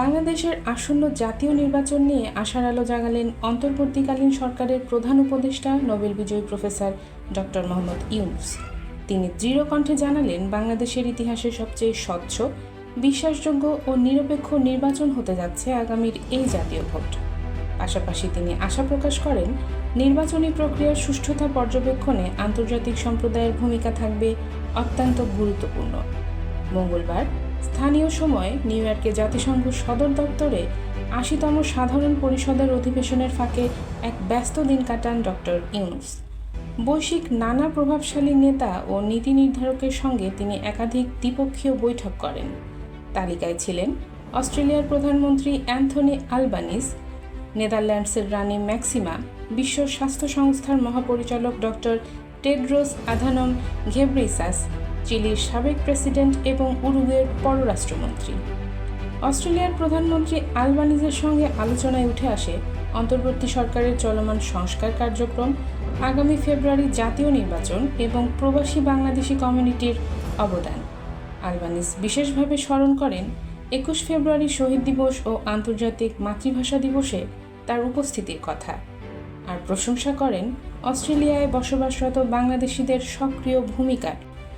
বাংলাদেশের আসন্ন জাতীয় নির্বাচন নিয়ে আশার আলো জাগালেন অন্তর্বর্তীকালীন সরকারের প্রধান উপদেষ্টা, নোবেল বিজয়ী প্রফেসর ডক্টর মোহাম্মদ ইউনুস। তিনি দৃঢ় কণ্ঠে জানালেন, বাংলাদেশের ইতিহাসে সবচেয়ে স্বচ্ছ, বিশ্বাসযোগ্য ও নিরপেক্ষ নির্বাচন হতে যাচ্ছে আগামীর এই জাতীয় ভোট। পাশাপাশি তিনি আশা প্রকাশ করেন, নির্বাচনী প্রক্রিয়ার সুষ্ঠুতা পর্যবেক্ষণে আন্তর্জাতিক সম্প্রদায়ের ভূমিকা থাকবে অত্যন্ত গুরুত্বপূর্ণ। মঙ্গলবার। স্থানীয় সময় নিউ ইয়র্কে জাতিসংঘ সদর দপ্তরে আশিতম সাধারণ পরিষদের অধিবেশনের ফাঁকে এক ব্যস্ত দিন কাটান ডক্টর ইউনুস। বৈশ্বিক নানা প্রভাবশালী নেতা ও নীতি নির্ধারকের সঙ্গে তিনি একাধিক দ্বিপক্ষীয় বৈঠক করেন। তালিকায় ছিলেন অস্ট্রেলিয়ার প্রধানমন্ত্রী অ্যান্থনি আলবানিস, নেদারল্যান্ডসের রানী ম্যাক্সিমা, বিশ্ব স্বাস্থ্য সংস্থার মহাপরিচালক ডক্টর টেড্রোস আধানম ঘেব্রিসাস চিলির সাবেক প্রেসিডেন্ট এবং উরুগুয়ের পররাষ্ট্রমন্ত্রী। অস্ট্রেলিয়ার প্রধানমন্ত্রী আলবানিজের সঙ্গে আলোচনায় উঠে আসে অন্তর্বর্তী সরকারের চলমান সংস্কার কার্যক্রম, আগামী ফেব্রুয়ারি জাতীয় নির্বাচন এবং প্রবাসী বাংলাদেশি কমিউনিটির অবদান। আলবানিজ বিশেষভাবে স্মরণ করেন, একুশ ফেব্রুয়ারি শহীদ দিবস ও আন্তর্জাতিক মাতৃভাষা দিবসে তার উপস্থিতির কথা। আর প্রশংসা করেন, অস্ট্রেলিয়ায় বসবাসরত বাংলাদেশিদের সক্রিয় ভূমিকা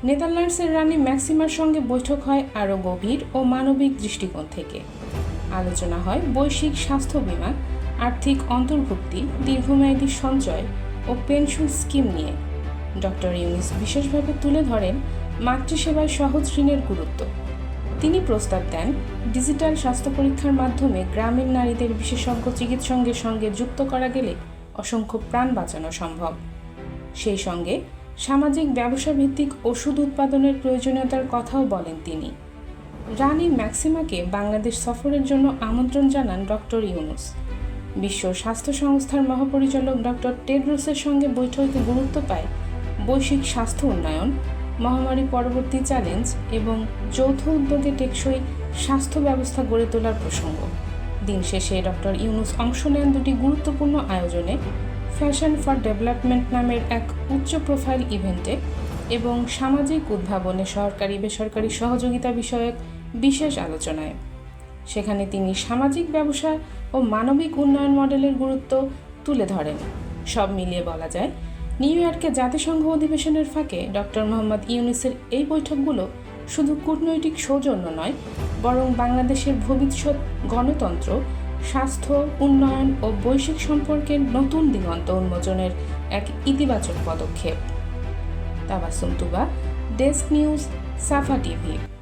নেদারল্যান্ডসের রানী ম্যাক্সিমার সঙ্গে বৈঠক হয় আরও গভীর ও মানবিক দৃষ্টিকোণ থেকে। আলোচনা হয় বৈশ্বিক স্বাস্থ্য বীমা আর্থিক অন্তর্ভুক্তি, দীর্ঘমেয়াদী সঞ্চয় ও পেনশন স্কিম নিয়ে। ডক্টর ইউনিস বিশেষভাবে তুলে ধরেন মাতৃসেবায় সহজ ঋণের গুরুত্ব। তিনি প্রস্তাব দেন, ডিজিটাল স্বাস্থ্য পরীক্ষার মাধ্যমে গ্রামীণ নারীদের বিশেষজ্ঞ চিকিৎসঙ্গের সঙ্গে যুক্ত করা গেলে অসংখ্য প্রাণ বাঁচানো সম্ভব। সেই সঙ্গে সামাজিক ব্যবসা ভিত্তিক ওষুধ উৎপাদনের প্রয়োজনীয়তার কথাও বলেন তিনি। রানী ম্যাক্সিমাকে বাংলাদেশ সফরের জন্য আমন্ত্রণ জানান ডক্টর ইউনুস। বিশ্ব স্বাস্থ্য সংস্থার মহাপরিচালক ডক্টর টেড্রোসের সঙ্গে বৈঠকে গুরুত্ব পায় বৈশ্বিক স্বাস্থ্য উন্নয়ন, মহামারী পরবর্তী চ্যালেঞ্জ এবং যৌথ উদ্যোগে টেকসই স্বাস্থ্য ব্যবস্থা গড়ে তোলার প্রসঙ্গ। দিন শেষে ডক্টর ইউনুস অংশ নেন দুটি গুরুত্বপূর্ণ আয়োজনে। ফ্যাশন ফর ডেভেলপমেন্ট নামের এক উচ্চ প্রোফাইল ইভেন্টে এবং সামাজিক উদ্ভাবনে সরকারি, বেসরকারি সহযোগিতা বিষয়ক বিশেষ আলোচনায়। সেখানে তিনি সামাজিক ব্যবসা ও মানবিক উন্নয়ন মডেলের গুরুত্ব তুলে ধরেন। সব মিলিয়ে বলা যায়, নিউ ইয়র্কে জাতিসংঘ অধিবেশনের ফাঁকে ডক্টর মোহাম্মদ ইউনিসের এই বৈঠকগুলো শুধু কূটনৈতিক সৌজন্য নয়, বরং বাংলাদেশের ভবিষ্যৎ গণতন্ত্র স্বাস্থ্য, উন্নয়ন ও বৈশ্বিক সম্পর্কের নতুন দিগন্ত উন্মোচনের এক ইতিবাচক পদক্ষেপ। Tabassum Tuba, desk news, Safa TV.